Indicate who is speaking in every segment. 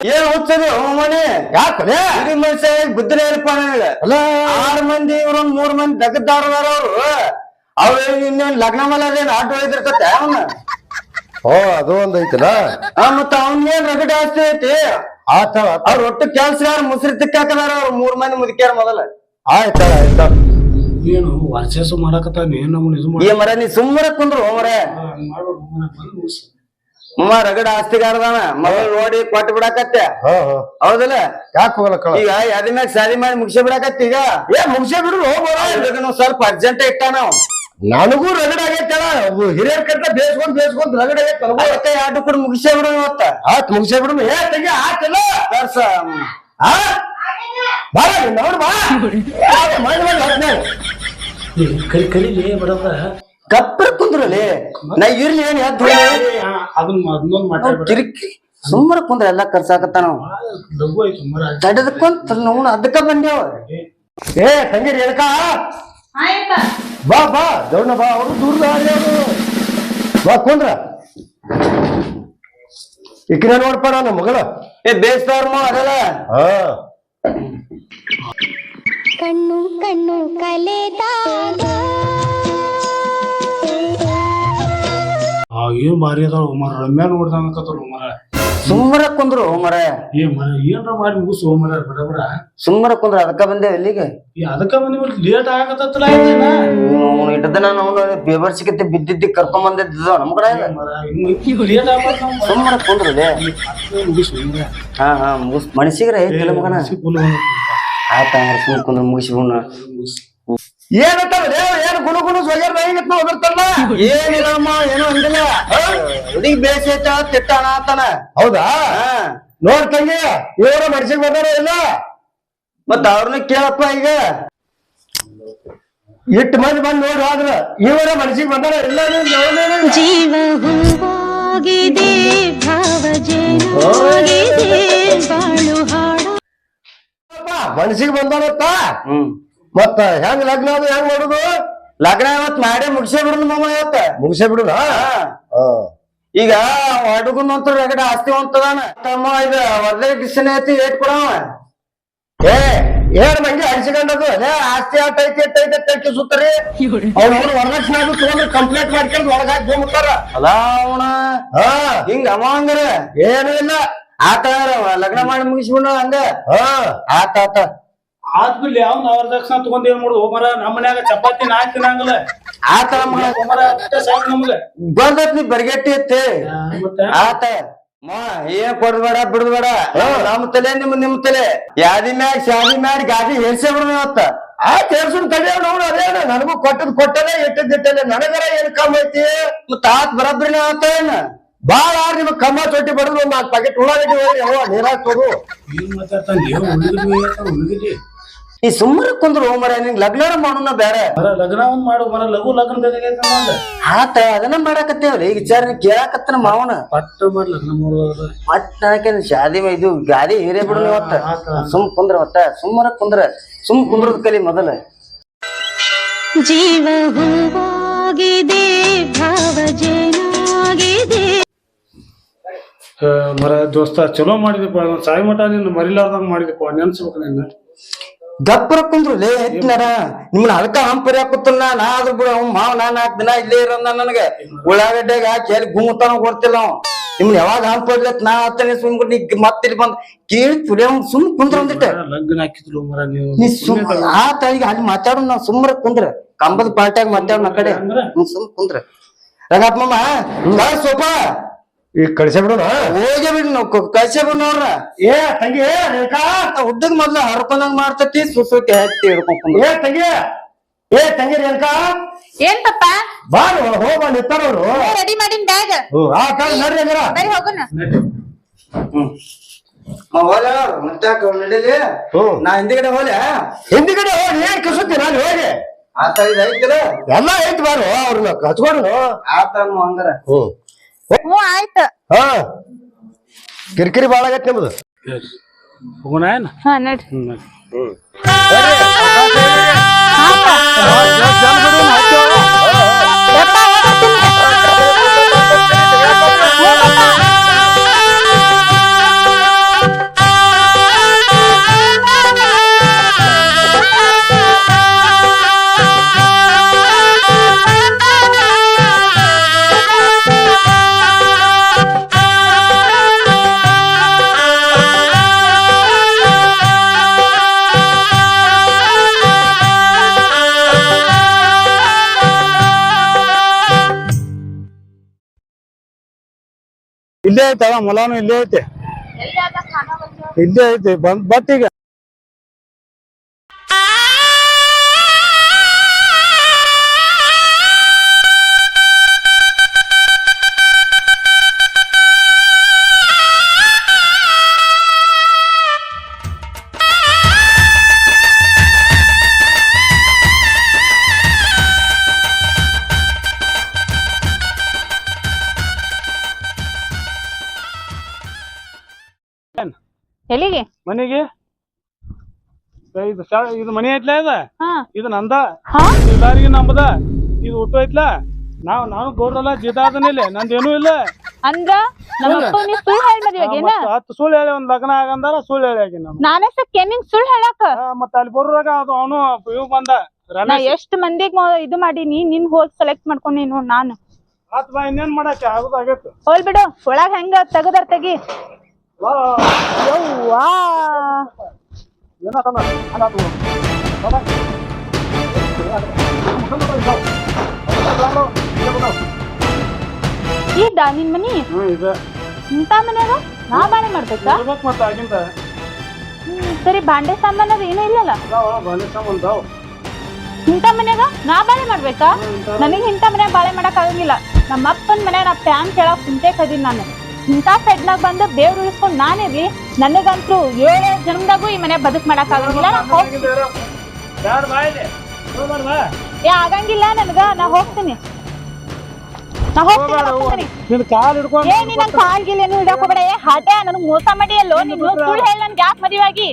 Speaker 1: ಏನ್ ಹುಚ್ಚದು ಮನೆ
Speaker 2: ಯಾಕಲೆ
Speaker 1: ಇಡೀ ಮನುಷ್ಯ ಬುದ್ಧಿನೇ ಇಲ್ಲಪ್ಪ ನನಗೆ?
Speaker 2: ಅಲ್ಲ
Speaker 1: ಆರ್ ಮಂದಿ ಇವ್ರೊಂದ್ ಮೂರ್ ಮಂದಿ ದಗದ್ದಾರದಾರ ಅವ್ರು. ಅವ್ರು ಇನ್ನೇನ್ ಲಗ್ನ ಮೇಲೆ ಅದೇನ್ ಆಟೋ ಇದಿರ್ತತೆ ಅವನ?
Speaker 2: ಓ ಅದು ಒಂದ್ ಐತಲ್ಲ
Speaker 1: ಆ ಮತ್ತ ಅವನ್ಗೇನ್ ರಗಡ ಆಸ್ತಿ ಐತಿ?
Speaker 2: ಆತ
Speaker 1: ಅವ್ರ ಒಟ್ಟು ಕೆಲ್ಸಗಾರ ಮುಸ್ರಿ ತಿಕ್ಕಾಕದಾರ ಅವ್ರು ಮೂರ್ ಮಂದಿ ಮುದುಕ್ಯಾರ ಮೊದಲ.
Speaker 2: ಆಯ್ತ ಆಯ್ತ
Speaker 3: ಏನು ವರ್ಚಸ್ಸು ಮಾಡಕತ್ತಾನ? ಏನ್ ನಮ್ಮನ್ನ ಇದು
Speaker 1: ಈ ಮರ ನೀ ಸುಮ್ಮನೆ ಕುಂದ್ರು ಮರ.
Speaker 3: ಮಾಡಿ
Speaker 1: ಮಮ್ಮ ರಗಡ ಆಸ್ತಿಗಾರದಾನ ಮಗಳು ನೋಡಿ ಕೊಟ್ಟು ಬಿಡಾಕತ್ತೆ.
Speaker 2: ಹಾ ಹಾ.
Speaker 1: ಹೌದಲ್ಲ?
Speaker 2: ಯಾಕೆ
Speaker 1: ಈಗ ಯಾವ್ದ ಮ್ಯಾಗ ಸಾರಿ ಮಾಡಿ ಮುಗಿಸಿ ಬಿಡಾಕತ್ತಿ ಈಗ.
Speaker 2: ಏ ಮುಗಿಸಿ ಬಿಡು
Speaker 1: ಹೋಗ್ಬೋದ? ಸ್ವಲ್ಪ ಅರ್ಜೆಂಟ್ ಇಟ್ಟ ನಾವು.
Speaker 2: ನನಗೂ ರಗಡ ಆಗೈತಲ್ಲ ಹಿರಿಯರ್ ಕಟ್ಟ ಬೇಸ್ಕೊಂಡ್ ಬೇಸ್ಕೊಂಡ್ ರಗಡ ಆಗೈತೆ
Speaker 1: ಎರಡು ಕೂಡ ಮುಗಿಸೇ ಬಿಡು ಇವತ್ತ.
Speaker 2: ಆತ್ ಮುಗಿಸೇ ಬಿಡು. ಏ ತಂಗಿ ಆತಲ್ಲ
Speaker 1: ಸರ್ಸ
Speaker 2: ಆ? ಬಾರ ನೋಡು ಬಾ. ಮಾಡಿ ಮಾಡಿ ಹೋಗ್ತೀನಿ.
Speaker 3: ಕರಿ ಬಿಡಪ್ಪ ಬಡವ್ರ
Speaker 1: ಕಪ್ಪರ ಕುಂದ್ರಲ್ಲಿ ನಾ ಇರ್ಲಿ ಏನ್ ಎದ್ದು ಕಿರಿಕಿ ಸುಮ್ಮನೆ ಕುಂದ್ರ ಎಲ್ಲ ಕರ್ಸಾಕತ್ತ ನಾವು.
Speaker 3: ಲಘು ಆಯ್ತು ಮರ.
Speaker 1: ತಡದಕ್ಕಂತ ನಾವು ಅದಕ್ಕ ಬಂದೇವ
Speaker 2: ಏ ತಂಗಿ ಎದಕ ಬಾ ಬಾ ದೌಡ್ನ ಬಾ ಅವರು ದೂರದ ಬಾ ಕುಂದ್ರ. ಇಕ್ಕಿನ ನೋಡ್ಪ ನಾನು ಮಗಳ.
Speaker 1: ಏ ಬೇಸ್ದವ್ರ ಅದಲ್ಲ.
Speaker 2: ಹಾ.
Speaker 4: ಕಣ್ಣು ಕಣ್ಣು ಕಲೆದಾಗ.
Speaker 3: ಆ ಏನ್ ಭಾರಿ ಅದಾಳ ಮರ ರಮ್ಯಾ ನೋಡ್ದಂಗತ್ತಲ್ಲ ಮರ
Speaker 1: ಸುಮ್ಮನೆ ಕುಂದ್ರು ಮರ
Speaker 3: ಏ ಮರ ಏನ್ರ ಮಾಡಿ ಮುಗಿಸು ಮರ ಬಡಬಡ
Speaker 1: ಸುಮ್ಮರ ಕುಂದ್ರ ಅದಕ್ಕ ಬಂದೆ ಅಲ್ಲಿಗೆ
Speaker 3: ಈ ಅದಕ್ಕ ಬಂದಿ ಲೇಟ್ ಆಗತ್ತಲ್ಲ ಆಯ್ತೇನ
Speaker 1: ನಾನು ಪೇಪರ್ ಸಿಕ್ಕತ್ತೆ ಬಿದ್ದಿದ್ದಿ ಕರ್ಕೊಂಡ್ ಬಂದಿದ್ದ ನಮ್ ಕಡೆ
Speaker 3: ಲೇಟ್ ಆಗ್ಬಾರ್ದು ನಾವು
Speaker 1: ಸುಮ್ಮನೆ ಕುಂದ್ರದೆ
Speaker 3: ಮುಗಿಸು
Speaker 1: ಹಾ ಹಾ ಮುಗಿಸ್ ಮನಸ್ಸಿಗ್ರೆ ಐತಿಲ್ಲ ಮಗನ. ಆತ ಸುಮ್ಮನೆ ಕುಂದ್ರ ಮುಗಿಸ್ಬಿಡ್ನ
Speaker 2: ಏನಂತಾರ ಏನು ಗುಣು ಗುಣು ಸೊಯ್ಯರ್ ನೈಗತ್ ಹೋಗಿರ್ತಲ್ಲ
Speaker 1: ಏನಿಲ್ಲಮ್ಮ ಏನು ಹಂಗಿಲ್ಲ ಹುಡುಗಿ ಬೇಸೈತ ತಿಟ್ಟಾಣ ಅಂತಾನ.
Speaker 2: ಹೌದಾ? ನೋಡ್ ತಂಗಿ ಇವರ ಮನ್ಸಿಗೆ ಬಂದಾರ ಇಲ್ಲ?
Speaker 1: ಮತ್ತ ಅವ್ರನ್ನ ಕೇಳಪ್ಪ ಈಗ.
Speaker 2: ಇಟ್ ಮಂದಿ ಬಂದ್ ನೋಡಿ ಆದ್ರ ಇವರ ಮನ್ಸಿಗೆ ಬಂದಾರ ಇಲ್ಲ
Speaker 4: ಜೀವ
Speaker 2: ಹೋಗಿದೆ ಮನ್ಸಿಗೆ ಬಂದಾರತ್ತ?
Speaker 1: ಹ್ಮ್.
Speaker 2: ಮತ್ತ ಹೆಂಗ್ ಲಗ್ನ ಅದು ಹೆಂಗ್ ಮಾಡುದು?
Speaker 1: ಲಗ್ನ ಇವತ್ ಮಾಡಿ ಮುಗಿಸೇ ಬಿಡುದು ಮಾಮ ಇವತ್ತ.
Speaker 2: ಮುಗಿಸೇ ಬಿಡುದ?
Speaker 1: ಹಾ. ಈಗ ಹುಡುಗನ್ ಅಂತ ರಗಡ ಆಸ್ತಿ ಹೊಂತದಾನ ತಮ್ಮ ಇದು ಒದ್ದೆ ಕಿಸನೆ ಐತಿ ಏಟ್ ಕೊಡವ?
Speaker 2: ಏ ಏನ್ ಮಂಗಿ ಅನ್ಸಿಕೊಂಡದು? ಅದೇ ಆಸ್ತಿ ಆಟ ಐತಿ ಎಟ್ ಐತಿ ತೆಕ್ಕಿ ಸುತ್ತರಿ. ಅವ್ರ ವರದಕ್ಷಿಣೆ ಅದು ತಗೊಂಡ್ರೆ ಕಂಪ್ಲೇಂಟ್ ಮಾಡ್ಕೊಂಡು ಒಳಗಾಕಿ ಬಂದ್ಬಿಡ್ತಾರ.
Speaker 1: ಅಲ್ಲ ಅವನ
Speaker 2: ಹಾ.
Speaker 1: ಹಿಂಗ ಅವ
Speaker 2: ಏನೂ ಇಲ್ಲ.
Speaker 1: ಆತ ಲಗ್ನ ಮಾಡಿ ಮುಗಿಸ್ಬಿಡ ಹಂಗ?
Speaker 2: ಹಾ.
Speaker 1: ಆತ ಆತ.
Speaker 3: ಆದ್ಮೇಲೆ ಯಾವ ಅವ್ರ ದಕ್ಷಿಣ ತಗೊಂಡ್ ಏನ್ ಮಾಡುದು? ಹೋಮರ ನಮ್ಮ ಮನ್ಯಾಗ ಚಪಾತಿ ನಾ ತಿನ್ನಂಗಿಲ್ಲ
Speaker 1: ಆತ ಮಗ
Speaker 3: ಮರ ಅಷ್ಟೇ ಸಾಕು ನಮ್ಗೆ.
Speaker 1: ನೀ ಬರ್ಗೆಟ್ಟಿ ಐತಿ ಆತ ಮಾ ಏನ್ ಕೊಡ್ಬೇಡ ಬಿಡ್ಬೇಡ ನಮ್ ತಲೆ ನಿಮ್ ನಿಮ್ ತಲೆ. ಯಾದಿ ಮ್ಯಾಗ ಶಾದಿ ಮ್ಯಾಗ ಗಾದಿ ಹೆಸೆ ಬಿಡ ಇವತ್ತ
Speaker 2: ಆ ಕೇಳ್ಸುನ್ ತಡಿಯ ನೋಡು ಅದೇನು ನನಗೂ ಕೊಟ್ಟದ್ ಕೊಟ್ಟದೆ ಇಟ್ಟದ್ ಇಟ್ಟಲೆ ನನಗರ ಏನ್ ಕಮ್ಮ ಐತಿ?
Speaker 1: ಮತ್ತ ಆತ್ ಬರಬ್ರಿನ ಆತ ಏನ?
Speaker 2: ಬಾಳ ನಿಮ್ ಕಮ್ಮ ಚೊಟ್ಟಿ ಬಡದು ಒಂದ್ ನಾಲ್ಕು ಪ್ಯಾಕೆಟ್ ಉಳ್ಳಾಗಡ್ಡಿ ಹೋಗಿ ನೀರಾಗ್ ತಗೋ.
Speaker 3: ಏನ್ ಮಾತಾಡ್ತಾನೆ? ಹುಡುಗಿ
Speaker 1: ಈ ಸುಮ್ಮನೆ ಕುಂದ್ರು ಮರ ನಿನ್ ಲಗ್ನ ಮಾಡೋಣ ಬೇರೆ
Speaker 3: ಮರ ಲಗ್ನ ಒಂದ್ ಮಾಡು ಮರ ಲಘು ಲಗ್ನ ಬೇಕಾಗೈತೆ
Speaker 1: ಆತ ಅದನ್ನ ಮಾಡಾಕತ್ತೇವ್ರಿ ಈಗ ವಿಚಾರ ಕೇಳಾಕತ್ತನ ಮಾವನ.
Speaker 3: ಪಟ್ಟು ಮಾಡಿ ಲಗ್ನ ಮಾಡೋದ್ರ
Speaker 1: ಮತ್ ಶಾದಿ ಮ- ಇದು ಗಾದಿ ಹೀರೇ ಬಿಡು ಇವತ್ತ
Speaker 3: ಆತ.
Speaker 1: ಸುಮ್ ಕುಂದ್ರ ಒಟ್ಟ ಸುಮ್ಮನೆ ಕುಂದ್ರ ಸುಮ್ ಕುಂದ್ರದ ಕಲಿ ಮೊದಲ.
Speaker 4: ಜೀವ ಹೂವಾಗಿದೆ ಭಾವ ಜೇನಾಗಿದೆ.
Speaker 3: ಮರ ದೋಸ್ತ ಚಲೋ ಮಾಡಿದಪ್ಪ ಸಾಯಿ ಮಠ ನೀನು ಮರಿಲಾರ್ದಂಗ ಮಾಡಿದಪ್ಪ ನೆನ್ಸ್ಬೇಕು ನಿನ್ನ.
Speaker 1: ಗಪ್ಪರ ಕುಂದ್ರು ಲೇ ಹೆಚ್ಚಿನಾರ ನಿಮ್ನ ಅದಕ್ಕ ಹಂಪರಿ ಹಾಕುತ್ತಲ್ಲ ನಾ ಆದ್ರೂ ಬಿಡು ಅವ್ನ್ ಮಾವ ನಾ ನಾಲ್ಕು ದಿನ ಇಲ್ಲೇ ಇರೋದ ನನಗೆ. ಉಳ್ಳಾಗಡ್ಡೆಗ ಹಾಕಿ ಎಲ್ಲಿ ಗುಮ್ಮತಾನ ಕೊಡ್ತಿಲ್ಲ ಅವ್ ನಿಮ್ನ ಯಾವಾಗ ಹಂಪರ್ಲತ್ ನಾ ಹತ್ತನೆ ಸುಮ್ ನೀ ಬಂದ್ ಕೇಳಿ ತುಳಿ ಅವ್ನ್ ಸುಮ್ ಕುಂದ್ರ ಅಂದಿಟ್ಟೆ.
Speaker 3: ಲಗ್ನ ಹಾಕಿದ್ಲು ಮರ ನೀವು
Speaker 1: ನೀ ಸುಮ್ ಆ ತಾಯಿಗೆ ಅಲ್ಲಿ ಮಾತಾಡೋ ನಾವ್ ಸುಮ್ಮರ ಕುಂದ್ರ. ಕಂಬದ ಪಾರ್ಟ್ಯಾಗ ಮಾತಾಡೋಣ ಆ ಕಡೆ. ಸುಮ್ ಕುಂದ್ರ. ರಂಗಪ್ಪ ಮಾಮ ಸೋಪ
Speaker 2: ಈಗ ಕಳಿಸೇ ಬಿಡೋಣ?
Speaker 1: ಹೋಗಿ ಬಿಡ್ ನಾವು ಕಳ್ಸೇ ಬಿಡ್ ನೋಡ್ರ.
Speaker 2: ಏ ತಂಗಿ ರೇಖಾ!
Speaker 1: ಹುದ್ದಗ್ ಮೊದ್ಲ ಹರ್ಕೊಂಡಂಗ್ ಮಾಡ್ತತಿ ಸುಸುಕ್ಕೆ ಹತ್ತಿ ಹಿಡ್ಕೊಂಡ್
Speaker 2: ಏ ತಂಗಿ! ಏ ತಂಗಿ ರೇಖಾ!
Speaker 5: ಏನ್ ಪಪ್ಪ?
Speaker 2: ಬಾ ಹೋಗ ನಿಂತಾರವ್ರು
Speaker 5: ರೆಡಿ ಮಾಡಿನ್ ಬ್ಯಾಗ್
Speaker 2: ಆ ಕಾಲ ನಡ್ರಿ ಹಂಗಾರ.
Speaker 5: ಬರಿ ಹೋಗೋಣ
Speaker 1: ಹ್ಮ್. ಮ ಹೋಗ್ಲಿ ಅವ್ರು, ಮತ್ತೆ ಯಾಕೆ ನಡೀಲಿ.
Speaker 2: ಹ್ಮ್.
Speaker 1: ನಾ ಹಿಂದಿಗಡೆ ಹೋಗ್ಲಿ?
Speaker 2: ಹಿಂದಿಗಡೆ ಹೋಗಿ ಏನ್ ಕಸುತ್ತಿ ನಾನು ಹೋಗಿ?
Speaker 1: ಆತ ಇದು ಐತಿಲ್ಲ
Speaker 2: ಎಲ್ಲ ಐತಿ ಬಾರು ಅವ್ರನ್ನ ಕಚ್ಕೊಂಡು
Speaker 1: ಆತ ಹಂಗಾರ.
Speaker 2: ಹ್ಮ್.
Speaker 5: ಹ್ಞೂ ಆಯ್ತು.
Speaker 2: ಹಾ. ಕಿರಿಕಿರಿ ಬಾಳ ಆಗೈತಿ ನಿಮ್ದು.
Speaker 3: ಹೋಗೋಣ ಏನ್?
Speaker 5: ಹಾ ನಡ್ರಿ.
Speaker 3: ಹ್ಮ್ ಇಲ್ಲೇ ಐತೆ ಅದ ಮೊಲಾನು ಇಲ್ಲೇ ಐತೆ. ಇಲ್ಲೇ ಐತೆ ಬಂದ್ ಬಟ್ ಈಗ
Speaker 5: ಎಲ್ಲಿಗೆ?
Speaker 3: ಮನೆಗೆ? ಇದು ಶಾ- ಇದು ಮನೆ ಐತ್ಲ ಇದ?
Speaker 5: ಹಾ.
Speaker 3: ಇದು ನಂದ?
Speaker 5: ಹಾ.
Speaker 3: ಎಲ್ಲಾರಿಗೂ ನಂಬದ? ಇದು ಊಟ ಐತ್ಲಾ? ನಾವ್ ನಾನು ಗೌಡ್ರಲ್ಲ ಜೀತ ನಂದೇನು ನಂದೇನೂ ಇಲ್ಲ.
Speaker 5: ಅಂದ್ರ ನಮ್ಮ ಅಪ್ಪ ನೀ ಸುಳ್ಳು ಹೇಳಿ ಮದ್ವೆಗೇನ
Speaker 3: ಮತ್ತ್ ಹತ್ತು ಸುಳ್ಳು ಹೇಳಿ ಒಂದ್ ಲಗ್ನ ಆಗಂದಾರ ಸುಳ್ಳು ಹೇಳಿ ಆಗಿ ನಾನು.
Speaker 5: ನಾನೇ ಸಕ್ಕೆ ನಿನ್ ಸುಳ್ಳು ಹೇಳಕ.
Speaker 3: ಮತ್ತ ಅಲ್ಲಿ ಬರೋರಾಗ ಅದು ಅವನು ಇವ್ ಬಂದ.
Speaker 5: ನಾ
Speaker 3: ರಮೇಶ್.
Speaker 5: ಎಷ್ಟ್ ಮಂದಿಗ್ ಮೊ- ಇದು ಮಾಡೀನಿ ನಿನ್ ಹೋಗಿ ಸೆಲೆಕ್ಟ್ ಮಾಡ್ಕೊಂಡೀನಿ ನಾನು
Speaker 3: ಆತ್ ಬಾ ಇನ್ನೇನ್ ಮಾಡಕ್ಕೆ? ಆಗುದಾಗೈತೆ
Speaker 5: ಹೋಲ್ ಬಿಡು ಒಳಗ್ ಹೆಂಗ ತೆಗದಾರ ತೆಗಿ. ಯವ್ವಾ.
Speaker 3: ಬಾ, ಬಾ.
Speaker 5: ಇದ್ದ ನಿನ್ ಮನಿ?
Speaker 3: ಹ್ಮ್ ಇದೆ.
Speaker 5: ಇಂತ ಮನ್ಯಾಗ ನಾ ಬಾಳೆ ಮಾಡ್ಬೇಕಾ?
Speaker 3: ಇರ್ಬೇಕ್ ಮತ್ತೆ ಆಗಿಂದ.
Speaker 5: ಹ್ಮ್, ಸರಿ ಬಾಂಡೆ ಸಾಮಾನ್ ಅದು ಏನೂ ಇಲ್ಲಲ್ಲ?
Speaker 3: ಅದಾವ ಬಾಳೆ ಸಾಮಾನ್ ಅದಾವ
Speaker 5: ಇಂತ ಮನ್ಯಾಗ ನಾ ಬಾಳೆ ಮಾಡ್ಬೇಕಾ? ನನಗೆ ಇಂತ ಮನ್ಯಾಗ ಬಾಳೆ ಮಾಡಕ್ ಆಗಂಗಿಲ್ಲ. ನಮ್ಮ ಅಪ್ಪನ ಮನ್ಯಾಗ ನಾ ಪ್ಯಾನ್ ಕೇಳಕ್ ಕುಂತೆ ಕದೀನಿ ನಾನು. ಇಂತ ಸೆಡ್ನಾಗ ಬಂದು ದೇವ್ರು ಉಳಿಸ್ಕೊಂಡು ನಾನಿರ್ಲಿ ನನಗಂತೂ ಏಳೇ ಜನ್ಮದಾಗೂ ಈ ಮನೆ ಬದುಕ್ ಮಾಡಕ್ ಆಗಂಗಿಲ್ಲ. ನಾ ಏ ಆಗಂಗಿಲ್ಲ ನನ್ಗ ನಾ ಹೋಗ್ತೀನಿ. ನಾ ಹೋಗ್ತೀನಿ ಹೋಗ್ತೀನಿ.
Speaker 3: ನಿನ್ ಕಾಲ್ ಹಿಡ್ಕೊಂಡು
Speaker 5: ಏ ನೀ ನನ್ ಕಾಲ್ಗಿಲ್ ಏನು ಹಿಡಕ್ ಹೋಗ್ಬೇಡ. ಏ ಹಾಟೆ ನನಗ್ ಮೋಸ ಮಾಡಿ ಅಲ್ಲೋ ನೀನು ಸುಳ್ಳು ಹೇಳಿ ನನ್ಗೆ ಯಾಕೆ ಮದುವೆ ಆಗಿ?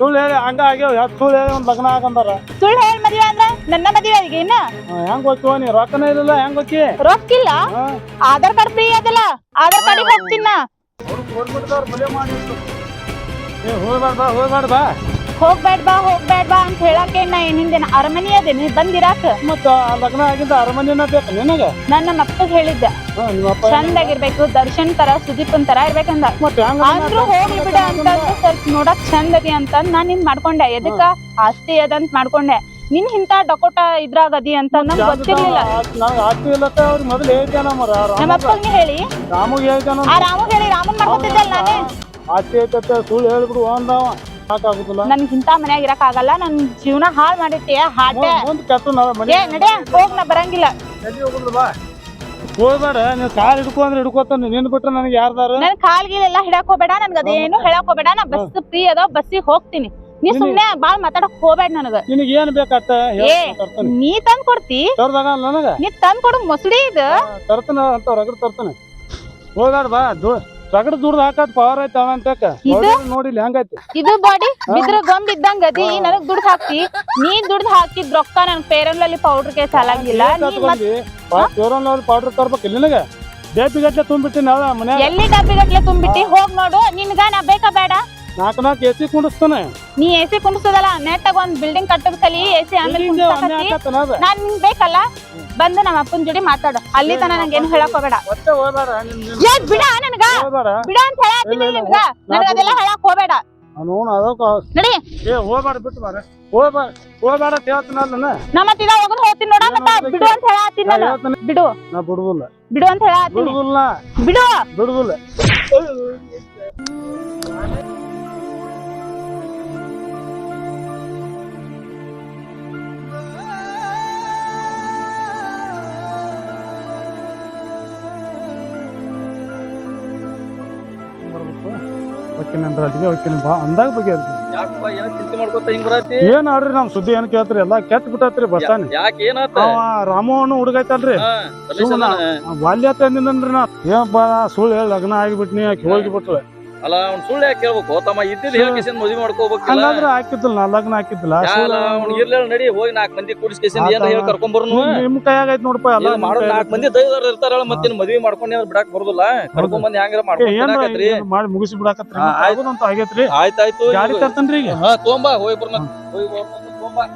Speaker 3: ಸುಳ್ಳು ಹೇಳಿ ಹಂಗ ಆಗ್ಯಾವ ಯಾಕೆ ಸುಳ್ಳು ಹೇಳಿ ಒಂದ್ ಲಗ್ನ ಆಗಂದಾರ?
Speaker 5: ಸುಳ್ಳು ಹೇಳಿ ಮದುವೆ ಅಂದ್ರ ನನ್ನ ಮದುವೆ ಆಗಿ ಇನ್ನ
Speaker 3: ಹೆಂಗ್ ಗೊತ್ತು ನೀ? ರೊಕ್ಕನ ಇಲ್ಲ ಹೆಂಗ್ ಹೋಗಿ
Speaker 5: ರೊಕ್ಕಿಲ್ಲ? ಆಧಾರ್ ಕಾರ್ಡ್ ಫ್ರೀ ಅದಲ್ಲ? ಆಧಾರ್ ಕಾರ್ಡ್ ಹೋಗ್ತೀನಿ ನಾ.
Speaker 3: ಹೋಗ್ಬೇಡ ಬಾ ಹೋಗ್ಬೇಡ ಬಾ.
Speaker 5: ಹೋಗ್ಬೇಡ ಬಾ ಹೋಗ್ಬೇಡ ಬಾ ಅಂತ ಹೇಳಕ್ಕೆ ನಾ ಏನಿಂದೇನ ಅರಮನೆ ಅದೇನಿ ಬಂದಿರಾಕ.
Speaker 3: ಮತ್ತ ಲಗ್ನ ಆಗಿದ್ದ ಅರಮನೆನ ಬೇಕು ನಿನಗ?
Speaker 5: ನನ್ನ ನಮ್ಮ ಅಪ್ಪಗ್ ಹೇಳಿದ್ದೆ ಚಂದಾಗಿರ್ಬೇಕು ದರ್ಶನ್ ತರ ಸುದೀಪ್ ತರ ಇರ್ಬೇಕಂದ.
Speaker 3: ಮತ್ತೆ ಹೋಗಿ
Speaker 5: ಬಿಡ ಅಂತ ಸ್ವಲ್ಪ ನೋಡಕ್ ಚಂದ ಅದಿ ಅಂತ ನಾನ್ ನಿನ್ ಮಾಡ್ಕೊಂಡೆ. ಎದಕ್ಕ? ಆಸ್ತಿ ಅದಂತ ಮಾಡ್ಕೊಂಡೆ. ನಿನ್ ಇಂತ ಡಕೋಟ ಇದ್ರಾಗ ಅದಿ ಅಂತ ನಮ್ಗೆ ಗೊತ್ತಿರ್ಲಿಲ್ಲ.
Speaker 3: ನಂಗೆ ಆಸ್ತಿ ಇಲ್ಲತ್ತ ಅವ್ರಿಗೆ ಮೊದಲು ಹೇಳ್ತೇನ ಮರ.
Speaker 5: ನಮ್ಮ ಅಪ್ಪಗ್ ಹೇಳಿ.
Speaker 3: ರಾಮಗ್ ಹೇಳ್ತಾನ
Speaker 5: ಆ ರಾಮಗ್ ಹೇಳಿ ರಾಮನ್ ಮಾಡ್ಕೊತಿದ್ದಲ್ಲ ನಾನೇ.
Speaker 3: ಆಸ್ತಿ ಐತತ್ತ ಸುಳ್ಳು ಹೇಳ್ಬಿಡು ಅಂದವ ಸಾಕಾಗುದಿಲ್ಲ.
Speaker 5: ನನ್ಗ್ ಇಂತ ಮನ್ಯಾಗ ಇರಕ್ ಆಗಲ್ಲ ನನ್ ಜೀವನ ಹಾಳ್ ಮಾಡಿರ್ತೀಯ ಹಾಟೆ
Speaker 3: ಮುಂದ್ ಕೆಟ್ಟು ನಾವ್ ಮನೆ
Speaker 5: ಏ ನಡೆ ಹೋಗ್ ನಾ ಬರಂಗಿಲ್ಲ.
Speaker 3: ಹೋಗುದು ಬಾ. ಹೋಗ್ಬೇಡ ನೀನ್ ಕಾಲ್ ಹಿಡ್ಕೊ ಅಂದ್ರೆ ಹಿಡ್ಕೋತಾನೆ ನಿನ್ ಬಿಟ್ರೆ ನನಗೆ ಯಾರ್ದಾರು?
Speaker 5: ನನ್ ಕಾಲ್ಗಿಲೆಲ್ಲ ಹಿಡಕ್ ಹೋಗ್ಬೇಡ ನನ್ಗ ಅದೇನು ಹೇಳಕ್ ಹೋಗ್ಬೇಡ ನಾ ಬಸ್ ಫ್ರೀ ಅದ ಬಸ್ಸಿಗೆ ಹೋಗ್ತೀನಿ. ನೀ ಸುಮ್ನೆ ಬಾಳ್ ಮಾತಾಡಕ್ ಹೋಗ್ಬೇಡ ನನಗ.
Speaker 3: ನಿನಗೆ ಏನ್ ಬೇಕತ್ತ
Speaker 5: ಏ ನೀ ತಂದ್ ಕೊಡ್ತಿ.
Speaker 3: ತರ್ದಾಗ ನನಗ?
Speaker 5: ನೀ ತಂದ್ ಕೊಡು ಮೊಸಳಿ ಇದು.
Speaker 3: ತರ್ತನ ಅಂತ ರಗಡ್ ತರ್ತನ. ಹೋಗಾಡ ಬಾ ದೂ ರಗಡ್ ದುಡ್ದು ಹಾಕತ್ ಪವರ್ ಐತ ಅಂತಕ. ನೋಡಿ ಹೆಂಗೈತಿ?
Speaker 5: ಇದು ಬಾಡಿ ಬಿದ್ರ ಗೊಂಬ್ ಇದ್ದಂಗ ಅದಿ ನನಗ್ ದುಡ್ಡು ಹಾಕ್ತಿ. ನೀ ದುಡ್ಡು ಹಾಕಿದ್ ರೊಕ್ಕ ನನ್ ಪೇರನ್ಲಲ್ಲಿ ಪೌಡರ್ ಕೇಸ್ ಸಾಲಾಗಿಲ್ಲ
Speaker 3: ಫೇರನ್ ಪೌಡರ್ ತರ್ಬೇಕಿಲ್ಲ ನಿನಗ? ಬೇಪಿ ಗಟ್ಲೆ ತುಂಬಿಟ್ಟಿ ನಾವ ಮನ್ಯಾಗ.
Speaker 5: ಎಲ್ಲಿ ಡಬ್ಬಿ ಗಟ್ಲೆ ತುಂಬಿಟ್ಟಿ ಹೋಗ್ ನೋಡು. ನಿನ್ಗ ನಾ ಬೇಕಾ ಬೇಡ?
Speaker 3: ನಾಲ್ಕು ನಾಲ್ಕು ಎಸಿ ಕುಂಡಿಸ್ತಾನೆ.
Speaker 5: ನೀ ಎಸಿ ಕುಂಡಿಸೋದಲ್ಲ ನೆಟ್ಟಾಗ ಒಂದ್ ಬಿಲ್ಡಿಂಗ್ ಕಟ್ಟಕ್ ಎ ಎಸಿ ಆಮೇಲೆ ನಾನ್ ನಿಂಗ್ ಬೇಕಲ್ಲ ಬಂದು ನಮ್ಮ ಅಪ್ಪನ ಜೋಡಿ ಮಾತಾಡು. ಅಲ್ಲಿ ತನ ನಂಗೆ ಏನು ಹೇಳಕ್ ಹೋಗಬೇಡ. ಏ ಬಿಡ ನನ್ಗ. ಬಿಡ ಅಂತ ಹೇಳತ್ತೀನಿ
Speaker 3: ಇಲ್ಲ, ಇಲ್ಲ,
Speaker 5: ನಿನ್ಗ. ನನಗ ಅದೆಲ್ಲ ಹೇಳಕ್ ಹೋಗಬೇಡ.
Speaker 3: ಅವನು ಅದಕ್ಕ
Speaker 5: ನಡಿ.
Speaker 3: ಏ ಹೋಗ್ಬೇಡ ಬಿಟ್ಟು ಬಾರ ಹೋಗ್ಬೇಡ ಹೋಗ್ಬೇಡ ಅಂತ ಹೇಳ್ತೀನಲ್ಲ
Speaker 5: ನಾ ಮತ್ತ ಇದ ಹೋಗೋದು ಹೋಗ್ತೀನಿ ನೋಡ ಮತ್ತ. ಬಿಡು ಅಂತ ಹೇಳತ್ತೀನಿ ನಾನು. ಬಿಡು.
Speaker 3: ನಾ
Speaker 5: ಬಿಡು ಅಂತ ಹೇಳತ್ತೀನಿ
Speaker 3: ಬಿಡುದಿಲ್ಲ
Speaker 5: ಬಿಡು.
Speaker 3: ಹೊಕ್ಕಿನಂದ್ರ ಅಲ್ಲಿಗೆ ಹೊಕ್ಕಿನ ಬಾ ಅಂದಾಗ ಬಗ್ಗೆ
Speaker 6: ಏನ ಹಿಂಗ್
Speaker 3: ಏನ್ ಆಡ್ರಿ ನಮ್ ಸುದ್ದಿ ಏನ್ ಕೇಳ್ತ್ರಿ? ಎಲ್ಲಾ ಕೆಟ್ಟ ಬಿಟ್ಟತ್ರಿ ಬಸ್ತಾನಿ ರಾಮವನ್ನ ಹುಡುಗೈತಲ್ರಿ. ವಾಲ್ಯ ತಂದಿನಂದ್ರಿ ನಾ. ಏನಪ್ಪ ಸುಳ್ಳು ಹೇಳಿ ಲಗ್ನ ಆಗಿಬಿಟ್ನಿ ಆಕಿ ಹೋಗಿಬಿಟ್ಲೆ.
Speaker 6: ಅಲ್ಲ ಅವ್ನ್ ಸುಳ್ಳು ಯಾಕೆ ಕೇಳ್ಬೇಕು ತಮ್ಮ ಇದ್ದಿದ್ ಹೇಳ್ಕೇಸಿಂದ ಮದ್ವಿ ಮಾಡ್ಕೋಬೇಕಲ್ಲ.
Speaker 3: ಹಂಗಾದ್ರೆ ಹಾಕಿದ್ದಿಲ್ಲ ಲಗ್ನ ಹಾಕಿದ್ದಿಲ್ಲ
Speaker 6: ಯಾಲ ಅವ್ನ್ ಇರ್ಲಿಲ್ಲ ನಡಿ ಹೋಗಿ ನಾಲ್ಕು ಮಂದಿ ಕೂಡಿಸ್ಕೇಸಿಂದ ಏನ್ ಹೇಳಿ ಕರ್ಕೊಂಡ್ ಬರೋನು
Speaker 3: ನಿಮ್ ಕೈಯಾಗ ಐತ್ ನೋಡಪ್ಪ ಎಲ್ಲ
Speaker 6: ಮಾಡೋ ನಾಲ್ಕ್ ಮಂದಿ ದೈದಾರ ಇರ್ತಾರಲ್ಲ ಮತ್ತಿನ್ ಮದ್ವಿ ಮಾಡ್ಕೊಂಡು ಏನಾದ್ರು ಬಿಡಾಕ್ ಬರುದಿಲ್ಲ? ಕರ್ಕೊಂಡ್ ಬಂದ್ ಹೆಂಗಾರ
Speaker 3: ಮಾಡ್ಕೊಂಡ್ರಿ ಮಾಡಿ ಮುಗಿಸಿ ಬಿಡಾಕತ್ರಿ? ಆಗೇತ್ರಿ.
Speaker 6: ಆಯ್ತಾಯ್ತು
Speaker 3: ಗಾಡಿ ತರ್ತನ್ರಿ ಈಗ.
Speaker 6: ಹಾ ತೊಂಬಾ ಹೋಗಿ ಬರ್ನ ಹೋಗಿ ಬರ್ನ ತೊಂಬಾ.